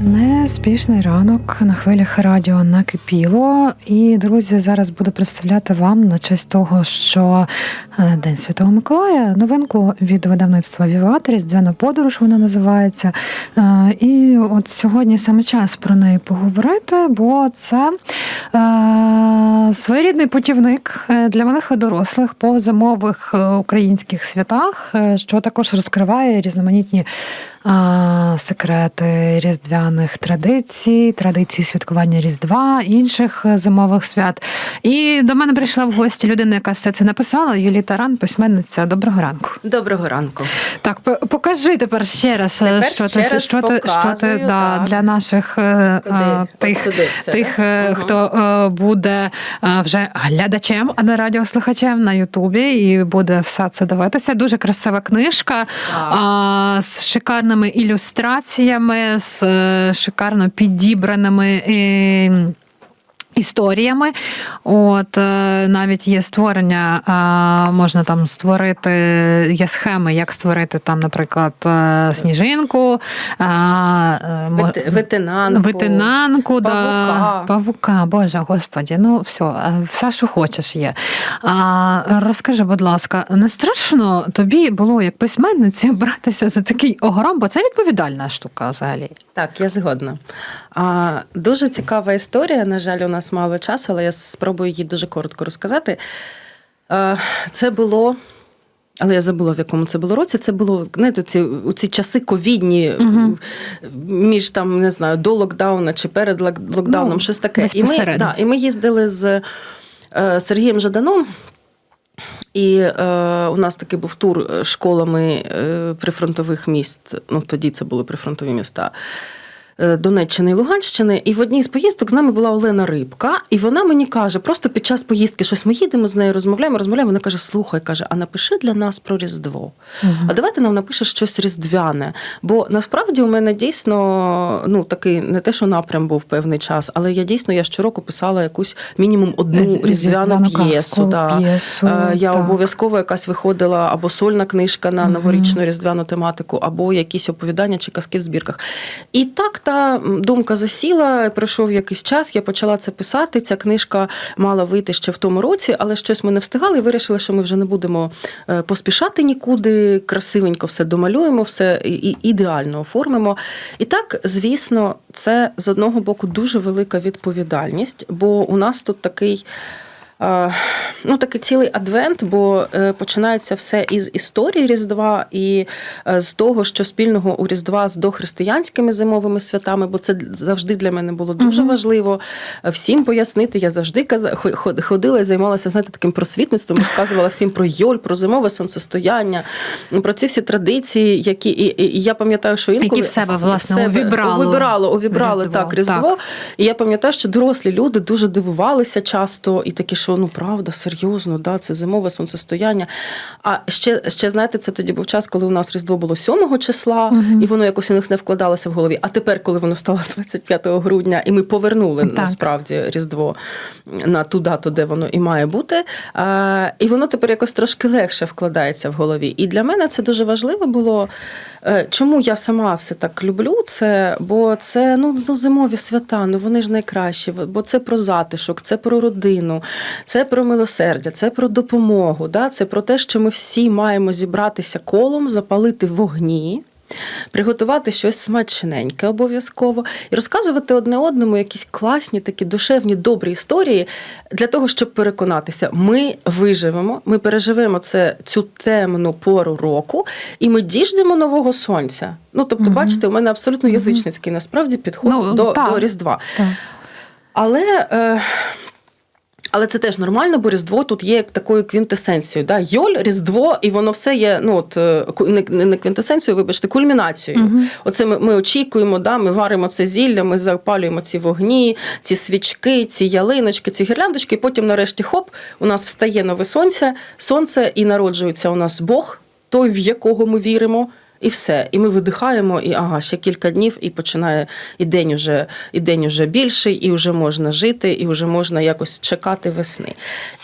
Неспішний ранок на хвилях радіо накипіло. І друзі, зараз буду представляти вам на честь того, що е, День Святого Миколая новинку від видавництва Віват, Різдвяна подорож вона називається. Е, І от сьогодні саме час про неї поговорити, бо це е, своєрідний путівник для малих і дорослих по зимових українських святах, що також розкриває різноманітні секрети різдвяних традицій, традицій святкування Різдва, інших е, зимових свят. І до мене прийшла в гості людина, яка все це написала. Юлія Таран, письменниця. Доброго ранку. Доброго ранку. Так, покажи тепер ще раз, е, Тепер що ще ти раз що ти, що ти да, так. для наших Куди? е, тих, все, тих да? хто буде вже глядачем, а не радіослухачем на Ютубі, і буде все це дивитися. Дуже красива книжка а, з шикарними ілюстраціями, з е, шикарно підібраними. Історіями, от е, навіть є створення, е, можна там створити є схеми, як створити там, наприклад, е, сніжинку, Витинанку. Витинанку, да, павука. павука, боже господі, ну все, все, що хочеш, є. А, розкажи, будь ласка, не страшно тобі було як письменниці братися за такий огром, бо це відповідальна штука взагалі. Так, я згодна. А, дуже цікава історія. На жаль, у нас мало часу, але я спробую її дуже коротко розказати. А, це було. Але я забула, в якому це було році. Це було знаєте, ці, у ці часи ковідні Мгм. між там, не знаю, до локдауна чи перед локдауном, Ну, щось таке. І ми, да, і ми їздили з е, Сергієм Жаданом. І е, у нас такий був тур е, школами е, прифронтових міст. Ну тоді це були прифронтові міста. Е, Донеччини і Луганщини, і в одній з поїздок з нами була Олена Рибка, і вона мені каже, просто під час поїздки щось ми їдемо з нею, розмовляємо, розмовляємо. Вона каже: слухай, каже, а напиши для нас про Різдво. А давайте нам напишеш щось різдвяне. Бо насправді у мене дійсно ну такий не те, що напрям був певний час, але я дійсно я щороку писала якусь мінімум одну Різдвяну Ну, п'єсу. Да. п'єсу, Е, Я обов'язково якась виходила або сольна книжка на новорічну різдвяну тематику, або якісь оповідання чи казки в збірках. І так та думка засіла. Пройшов якийсь час, я почала це писати. Ця книжка мала вийти ще в тому році, але щось ми не встигали. Вирішили, що ми вже не будемо е, поспішати нікуди. Красивенько все домалюємо, все і ідеально оформимо. І так, звісно, це з одного боку дуже велика відповідальність, бо у нас тут такий. Е, Ну, такий цілий адвент, бо е, починається все із історії Різдва і е, з того, що спільного у Різдва з дохристиянськими зимовими святами, бо це завжди для мене було дуже Мгм. важливо всім пояснити. Я завжди ходила і займалася знаєте, таким просвітництвом, розказувала всім про Йоль, про зимове сонцестояння, про ці всі традиції, які і, і, і я пам'ятаю, що інколи Які в себе, власне, в себе увібрало увібрало, увібрало Різдво, так Різдво. так. І я пам'ятаю, що дорослі люди дуже дивувалися часто і такі, що ну правда, серйозно, да, це зимове сонцестояння. А ще, ще знаєте, це тоді був час, коли у нас Різдво було 7 числа, Мгм. і воно якось у них не вкладалося в голові. А тепер, коли воно стало 25 грудня, і ми повернули Так. насправді Різдво на ту дату, де воно і має бути. А, і воно тепер якось трошки легше вкладається в голові. І для мене це дуже важливо було. Е, Чому я сама все так люблю це? Бо це ну, ну зимові свята, ну вони ж найкращі, бо це про затишок, це про родину, це про милосердя, це про допомогу. Да? Це про те, що ми всі маємо зібратися колом, запалити вогні. Приготувати щось смачненьке обов'язково і розказувати одне одному якісь класні, такі душевні, добрі історії для того, щоб переконатися, ми виживемо, ми переживемо це цю темну пору року, і ми діждемо нового сонця. Ну тобто, Мгм. бачите, у мене абсолютно язичницький насправді підход Ну, до, так. до Різдва. Так. Але. Е... Але це теж нормально, бо Різдво тут є такою квінтесенцією. Да? Йоль, Різдво, і воно все є ну, от, е, не, не квінтесенцією, вибачте, кульмінацією. Мгм. Оце ми, ми очікуємо, да? ми варимо це зілля, ми запалюємо ці вогні, ці свічки, ці ялиночки, ці гірляндочки, і потім, нарешті, хоп, у нас встає нове сонце, сонце, і народжується у нас Бог, той, в якого ми віримо. І все. І ми видихаємо, і ага, ще кілька днів, і починає і день уже, і день уже більший, і вже можна жити, і вже можна якось чекати весни.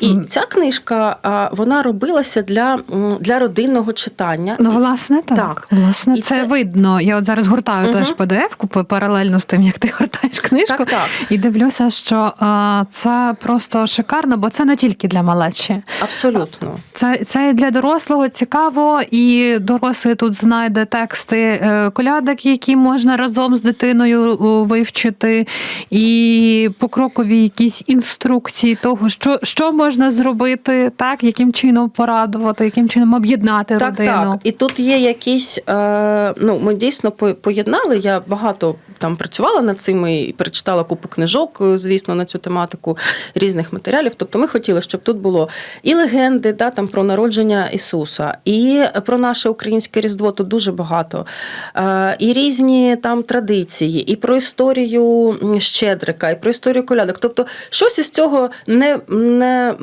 І Мгм. ця книжка вона робилася для, для родинного читання. Ну, власне, так. Так. Власне, І це, це- видно. Я от зараз гуртаю Мгм. теж PDF-ку паралельно з тим, як ти гуртаєш книжку. Так, так. І дивлюся, що а, це просто шикарно, бо це не тільки для малечі. Абсолютно. Це, це і для дорослого цікаво, і дорослий тут знайде тексти е, колядок, які можна разом з дитиною вивчити, і покрокові якісь інструкції того, що, що можна зробити, так, яким чином порадувати, яким чином об'єднати Так, родину. так. І тут є якісь. Е, ну, ми дійсно поєднали. Я багато там працювала над цим і перечитала купу книжок, е, звісно, на цю тематику різних матеріалів. Тобто, ми хотіли, щоб тут було і легенди, да, там про народження Ісуса, і про наше українське Різдво тут дуже багато. Е, і різні там традиції, і про історію Щедрика, і про історію колядок. Тобто, щось із цього не, не,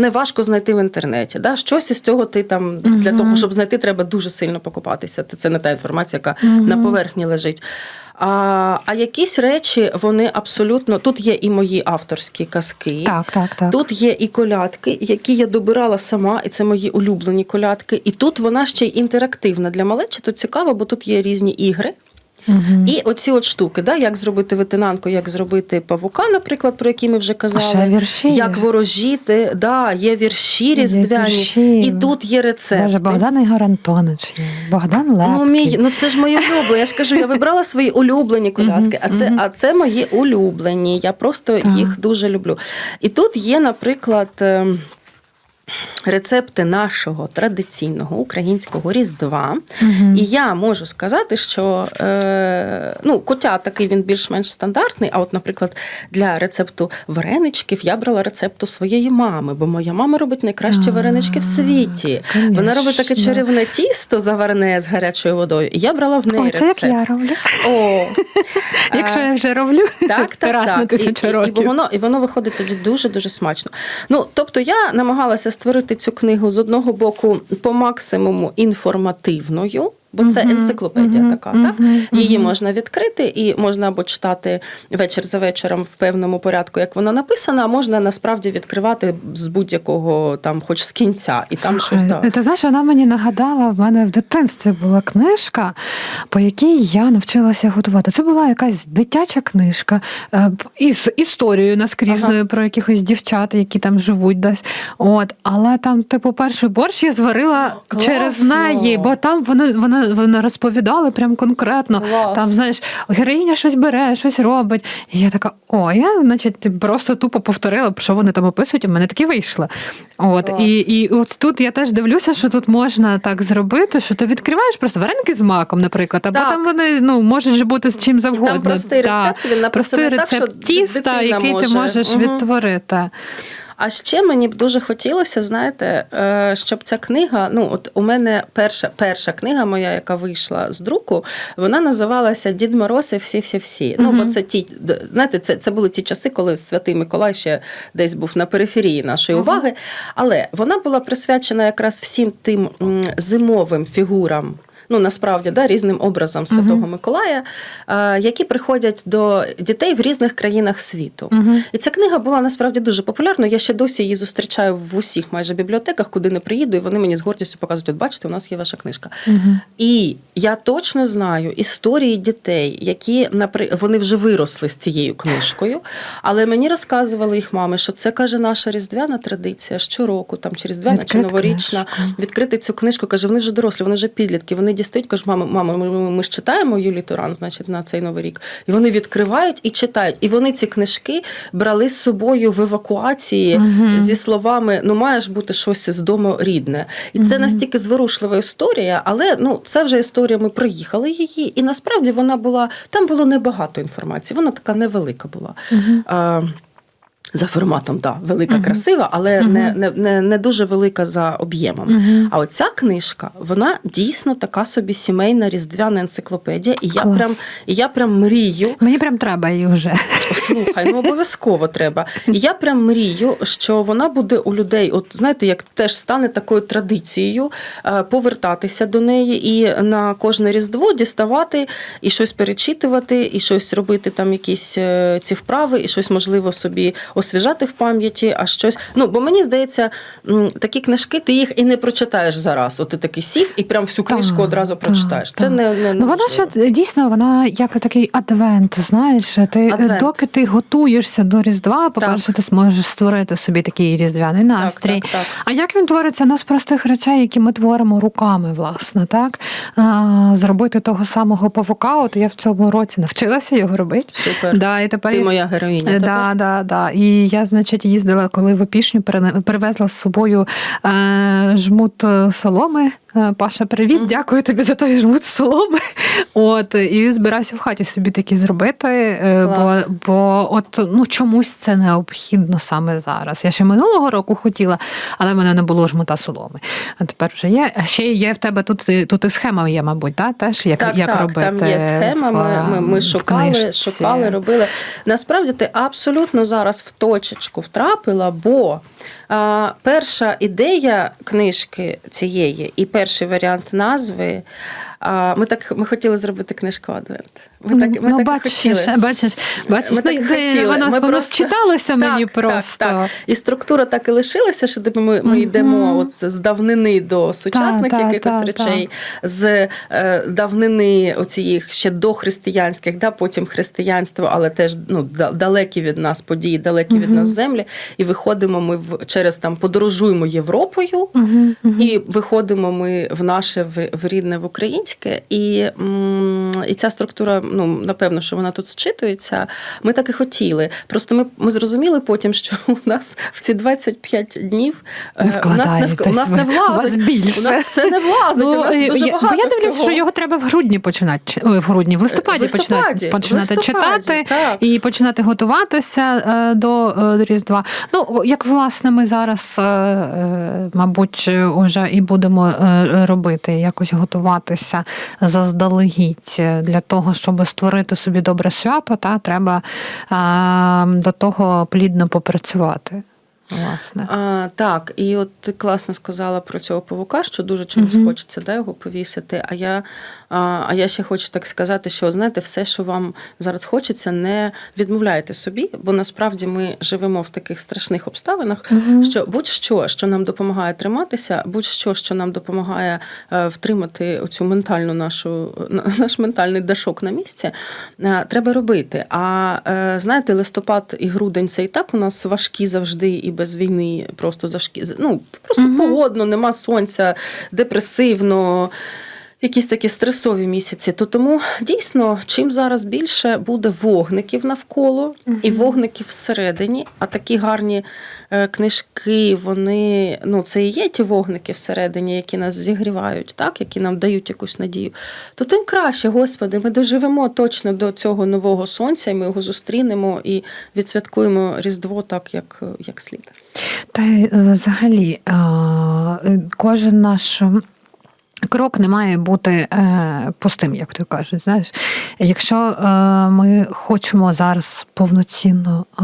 не важко знайти в інтернеті. Да? Щось із цього ти там для того, щоб знайти, треба дуже сильно покупатися. Це не та інформація, яка угу. на поверхні лежить. А, а якісь речі, вони абсолютно тут є і мої авторські казки. Так, так, так. Тут є і колядки, які я добирала сама, і це мої улюблені колядки. І тут вона ще й інтерактивна для малечі. Тут цікаво, бо тут є різні ігри. І оці от штуки, да, як зробити ветенанку, як зробити павука, наприклад, про які ми вже а казали. вірші. Як ворожіти, да, є вірші різдвяні, вірші. і тут є рецепти. Боже, Богдан Ігор Антонич, є, Богдан Лепкий. Ну, мій, ну це ж мої улюблені. Я ж кажу, я вибрала свої улюблені колядки, а це, а це мої улюблені. Я просто Так. їх дуже люблю. І тут є, наприклад. Рецепти нашого традиційного українського різдва, Мгм. і я можу сказати, що е, ну, котя такий він більш-менш стандартний. А от, наприклад, для рецепту вареничків я брала рецепту своєї мами, бо моя мама робить найкращі варенички в світі. Вона робить таке чарівне тісто заварене з гарячою водою. І я брала в неї Ой, це рецепт. як я роблю. О, Якщо я вже роблю так, так, раз так. на тисячу і, і, років. І, воно, і воно виходить тоді дуже дуже смачно. Ну тобто я намагалася створити цю книгу з одного боку по максимуму інформативною. Бо це енциклопедія така, так? Її можна відкрити, і можна або читати вечір за вечором в певному порядку, як вона написана, а можна насправді відкривати з будь-якого там, хоч з кінця, і там щось так. Ти знаєш, вона мені нагадала, в мене в дитинстві була книжка, по якій я навчилася готувати. Це була якась дитяча книжка е, із історією наскрізною про якихось дівчат, які там живуть десь. От, але там, типу, перший борщ я зварила Класно. через неї, бо там вони, вони, вони розповідали прям конкретно. Клас. Там, знаєш, героїня щось бере, щось робить. І я така, о, я, значить, просто тупо повторила, що вони там описують, і в мене такі вийшли. От, Клас. і, і от тут я теж дивлюся, що тут можна так зробити, що ти відкриваєш просто вареники з маком, наприклад, або Так. там вони ну, можуть бути з чим завгодно. Там простий рецепт, він написаний Простий так, рецепт що тіста, який ти можеш Мгм. відтворити. А ще мені б дуже хотілося, знаєте, е, щоб ця книга, ну от у мене перша перша книга моя, яка вийшла з друку, вона називалася Дід Мороз і всі всі всі. Ну, бо це ті, знаєте, це, це були ті часи, коли Святий Миколай ще десь був на периферії нашої уваги. Але вона була присвячена якраз всім тим зимовим фігурам. Ну, насправді, да, різним образом Святого Мгм. Миколая, які приходять до дітей в різних країнах світу. Угу. І ця книга була насправді дуже популярною. Я ще досі її зустрічаю в усіх майже бібліотеках, куди не приїду, і вони мені з гордістю показують: от бачите, у нас є ваша книжка. Угу. І я точно знаю історії дітей, які вони вже виросли з цією книжкою, але мені розказували їх мами, що це каже наша різдвяна традиція щороку, там чи різдвяна чи новорічна, книжку. відкрити цю книжку. Каже, вони вже дорослі, вони вже підлітки. Вони дістають, кажуть, мама, мама, ми, ми ж читаємо Юлі Туран, значить, на цей новий рік. І вони відкривають і читають. І вони ці книжки брали з собою в евакуації Мгм. зі словами: ну маєш бути щось з дому рідне. І це настільки зворушлива історія, але ну це вже історія. Ми проїхали її, і насправді вона була там було небагато інформації. Вона така невелика була. Угу. А, За форматом, да, велика, Мгм. красива, але Мгм. не, не, не, не дуже велика за об'ємом. Мгм. А оця книжка, вона дійсно така собі сімейна різдвяна енциклопедія. І я Клас. прям, і я прям мрію. Мені прям треба її вже. Слухай, ну обов'язково треба. І я прям мрію, що вона буде у людей, от знаєте, як теж стане такою традицією е, повертатися до неї і на кожне різдво діставати і щось перечитувати, і щось робити там якісь е, ці вправи, і щось можливо собі освіжати в пам'яті, а щось. Ну бо мені здається, такі книжки ти їх і не прочитаєш зараз. От ти такий сів і прям всю книжку одразу прочитаєш. Це не, не Ну вона ще дійсно вона як такий адвент. Знаєш, ти Адвент. доки ти готуєшся до Різдва, по-перше, ти зможеш створити собі такий різдвяний настрій. Так, так, так. А як він твориться ну, з простих речей, які ми творимо руками, власне, так а, зробити того самого павука. От я в цьому році навчилася його робити. Супер. Да, і тепер Ти моя героїня. Е, тепер. Да, да, да. І я, значить, їздила, коли в опішню перевезла з собою е, жмут е, соломи. Е, Паша, привіт, Мгм. дякую тобі за той жмут соломи. От і збираюся в хаті собі такі зробити. е, Бо, бо от ну чомусь це необхідно саме зараз. Я ще минулого року хотіла, але в мене не було жмута соломи. А тепер вже є. А ще є в тебе тут, тут і схема є, мабуть, да? теж як, Так, як так, робити. там є схема. Ми, ми, ми шукали, шукали, робили. Насправді ти абсолютно зараз в точечку втрапила, бо перша ідея книжки цієї і перший варіант назви. Ми так ми хотіли зробити книжку Адвент. Ми так, ми ну, так і бачиш, хотіли. бачиш, бачиш, Ми ну, так хотіли. воно, Ми воно просто- читалося мені просто. Так, так. І структура так і лишилася, що типу, ми, ми Мгм. йдемо от з давнини до сучасних Так, так, якихось так, речей, з е, давнини оцієї ще дохристиянських, да, потім християнство, але теж ну, далекі від нас події, далекі від нас землі. І виходимо ми в, через там подорожуємо Європою. Мгм, мгм. І виходимо ми в наше в, в рідне в українське, і, м, і ця структура, ну напевно, що вона тут зчитується. Ми так і хотіли. Просто ми, ми зрозуміли потім, що у нас в ці 25 днів е, Не у нас не, в- у нас не влазить. У вас більше. У нас все не влазить. у нас е, дуже я, багато я дивлюсь, всього. що його треба в грудні починати. ой, в грудні, в листопаді, листопаді, починати, починати листопаді, читати так. і починати готуватися е, до, до Різдва. Ну, як власне ми зараз, мабуть, уже і будемо робити, якось готуватися заздалегідь для того, щоб створити собі добре свято, та треба а, до того плідно попрацювати. Власне. А, так, і от ти класно сказала про цього павука, що дуже чомусь Мгм. хочеться да, його повісити. А я, а, а я ще хочу так сказати, що знаєте, все, що вам зараз хочеться, не відмовляйте собі, бо насправді ми живемо в таких страшних обставинах, Мгм. що будь-що, що нам допомагає триматися, будь-що, що нам допомагає е, втримати оцю ментальну нашу наш ментальний дашок на місці, е, треба робити. А е, знаєте, листопад і грудень це і так у нас важкі завжди і без війни, просто завжкі. Ну просто угу. погодно, нема сонця, депресивно. Якісь такі стресові місяці, то тому дійсно, чим зараз більше буде вогників навколо і вогників всередині, а такі гарні е, книжки, вони ну це і є ті вогники всередині, які нас зігрівають, так які нам дають якусь надію. То тим краще, Господи, ми доживемо точно до цього нового сонця, і ми його зустрінемо і відсвяткуємо Різдво так, як, як слід. Та е, взагалі е, кожен наш. Крок не має бути е, пустим, як то кажуть. Знаєш, якщо е, ми хочемо зараз повноцінно е,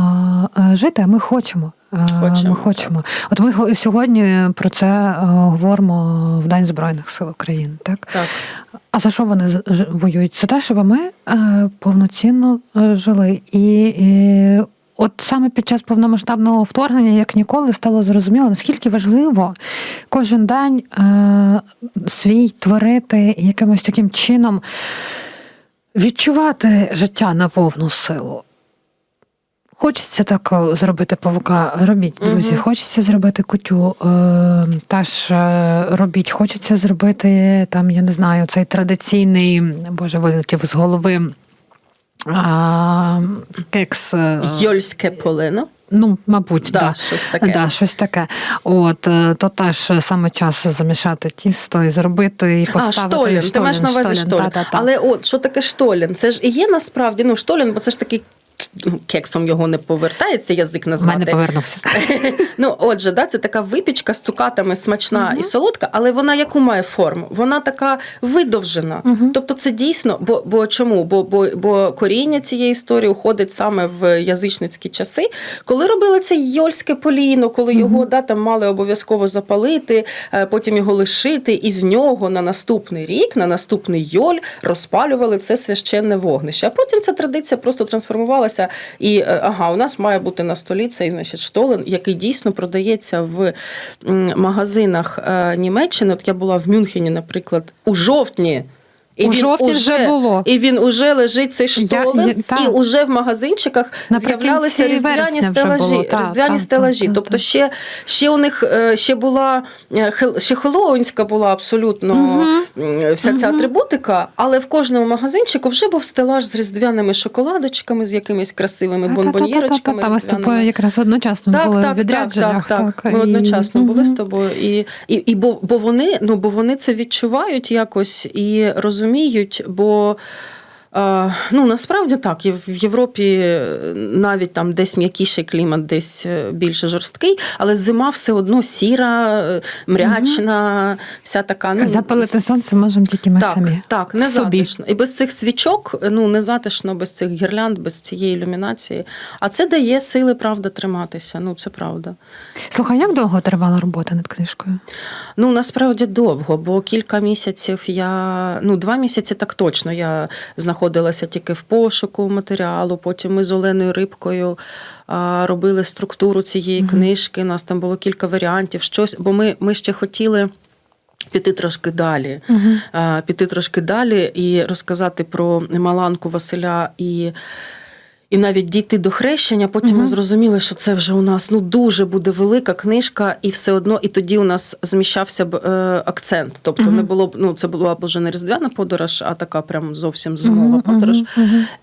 е, жити, а ми хочемо. Хочемо, ми хочемо. От ми го- сьогодні про це е, говоримо в День Збройних сил України. Так Так. а за що вони воюють? За те, щоб ми е, повноцінно жили. І, і от саме під час повномасштабного вторгнення, як ніколи, стало зрозуміло, наскільки важливо кожен день е, свій творити якимось таким чином відчувати життя на повну силу. Хочеться так зробити павука, робіть, друзі. Мгм. Хочеться зробити кутю, е, теж е, робіть. Хочеться зробити там, я не знаю, цей традиційний, боже, вилетів з голови. А, кекс. е, Йольське полено. Ну, мабуть, Да, да. щось таке. Да, щось таке. От, е, то теж саме час замішати тісто і зробити, і А, поставити. штолін, ти маєш на увазі штолін. штолін. Да, да, да. Але от що таке штолін? Це ж і є насправді ну штолін, бо це ж такий кексом його не повертається язик У мене повернувся. Ну, отже, да, це така випічка з цукатами смачна і солодка, але вона яку має форму? Вона така видовжена. Тобто це дійсно, бо, бо чому? Бо, бо, бо коріння цієї історії уходить саме в язичницькі часи, коли робили це йольське поліно, коли його да, там мали обов'язково запалити, е, потім його лишити, і з нього на наступний рік, на наступний йоль розпалювали це священне вогнище. А потім ця традиція просто трансформувалася. І е, ага, у нас має бути на столі цей значить, штолен, який дійсно продається в магазинах е, Німеччини. От я була в Мюнхені, наприклад, у жовтні. У жовтні вже було. І він уже лежить цей штолен, я- так. і уже в магазинчиках з'являлися різдвяні стелажі. було. Так, різдвяні так, стелажі. так, тобто так. ще, ще у них е, ще була е, ще Хеллоуінська була абсолютно м, вся ця атрибутика, але в кожному магазинчику вже був стелаж з різдвяними шоколадочками, з якимись красивими бонбоньєрочками. З тобою якраз одночасно Так, були так, так, відрядженнях. так, так. і- Ми одночасно були з тобою, і, і, і бо, бо вони ну бо вони це відчувають якось і розуміють, бо. Ну, насправді так, і в Європі е, навіть там десь м'якіший клімат, десь е, більше жорсткий, але зима все одно сіра, е, мрячна, вся така. Ну, Запалити сонце можемо тільки ми так, самі. так, не собі. затишно. І без цих свічок, ну не затишно, без цих гірлянд, без цієї ілюмінації. А це дає сили, правда, триматися. Ну, це правда. Слухай, як довго тривала робота над книжкою? Ну насправді довго, бо кілька місяців я ну два місяці так точно. Я знаходилася тільки в пошуку матеріалу. Потім ми з Оленою Рибкою робили структуру цієї книжки. У нас там було кілька варіантів. Щось, бо ми, ми ще хотіли. Піти трошки далі, а, піти трошки далі і розказати про Маланку Василя і. І навіть дійти до хрещення, потім ми зрозуміли, що це вже у нас ну дуже буде велика книжка, і все одно, і тоді у нас зміщався б е, акцент. Тобто не було б ну це була б вже не різдвяна подорож, а така прям зовсім зимова подорож.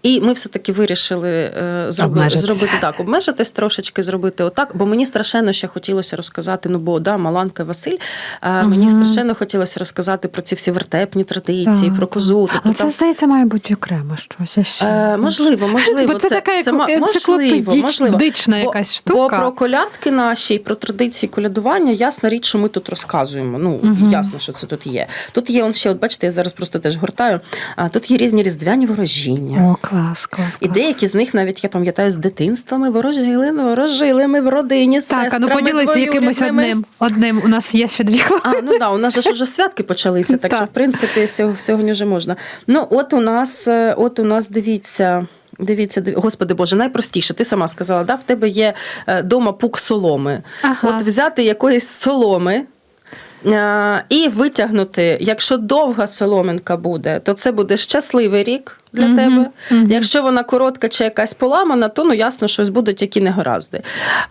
І ми все таки вирішили е, зробити, зробити так, обмежитись трошечки, зробити отак. Бо мені страшенно ще хотілося розказати. Ну бо да, Маланка Василь. А мені страшенно хотілося розказати про ці всі вертепні традиції, Так, про козу. Тобто Але це, здається, має бути окремо щось. Ще. Е, можливо, можливо, Бо це така як ма- енциклопедична Бо- якась штука. Бо про колядки наші і про традиції колядування, ясна річ, що ми тут розказуємо. Ну, ясно, що це тут є. Тут є он ще, от бачите, я зараз просто теж гортаю. А тут є різні різдвяні ворожіння. О, клас, клас. І деякі з них навіть я пам'ятаю з дитинства ми ворожили, ворожили ми в родині. Так, а ну сестрами поділися якимось одним. Одним. У нас є ще дві хвилини. А, ну да, у нас же ж уже святки почалися, так що в принципі сьогодні вже можна. Ну, от у нас, е, от у нас дивіться. Дивіться, Господи Боже, найпростіше. Ти сама сказала, да, в тебе є е, дома пук соломи. Ага. От взяти якоїсь соломи. Е, І витягнути, якщо довга соломинка буде, то це буде щасливий рік для Мгм, тебе. мгм. Якщо вона коротка чи якась поламана, то ну ясно, щось будуть які негаразди.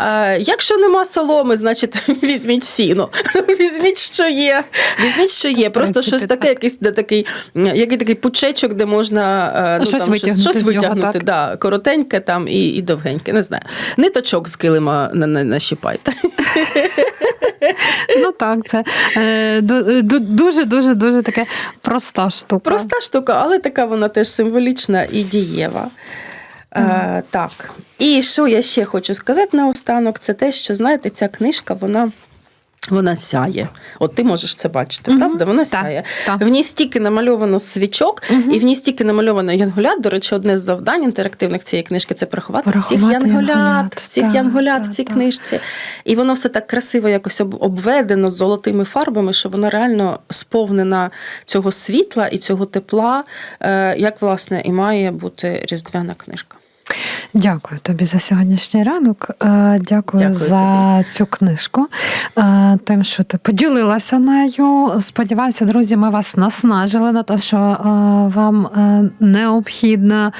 Е, якщо нема соломи, значить візьміть сіно. Візьміть, що є. Візьміть, що є. Просто принципі, щось таке, так. якийсь де такий, який такий пучечок, де можна е, ну, Щось там, витягнути щось нього, витягнути. так. Да, коротеньке там і, і довгеньке. Не знаю. Ниточок з килима на, на, нащіпайте. Ну так, це е, ду- ду- дуже, дуже, дуже таке проста штука. Проста штука, але така вона теж символічна і дієва. Е, так. І що я ще хочу сказати наостанок, це те, що знаєте, ця книжка, вона. Вона сяє. От ти можеш це бачити, Мгм. правда? Вона Так, сяє. так. В ній стільки намальовано свічок, Мгм. і в ній стільки намальовано янголят. До речі, одне з завдань інтерактивних цієї книжки це порахувати, всіх янголят, янголят. всіх Так, янголят так, в цій так. книжці. І воно все так красиво якось обведено з золотими фарбами, що вона реально сповнена цього світла і цього тепла, е, як власне і має бути різдвяна книжка. Дякую тобі за сьогоднішній ранок. Е, Дякую, Дякую за цю книжку, е, тим, що ти поділилася нею. Сподіваюся, друзі, ми вас наснажили на те, що е, вам необхідна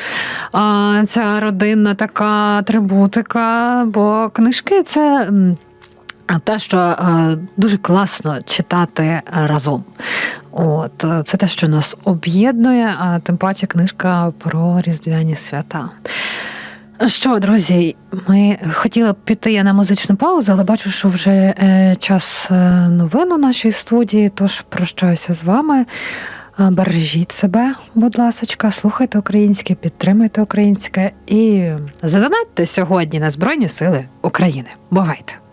ця родинна така атрибутика, бо книжки це. Те, що е, дуже класно читати разом. От е, це те, що нас об'єднує, а тим паче книжка про різдвяні свята. Що, друзі, ми хотіли б піти на музичну паузу, але бачу, що вже е, час новин у нашій студії, тож прощаюся з вами. Бережіть себе, будь ласочка, слухайте українське, підтримуйте українське і задонатьте сьогодні на Збройні Сили України. Бувайте!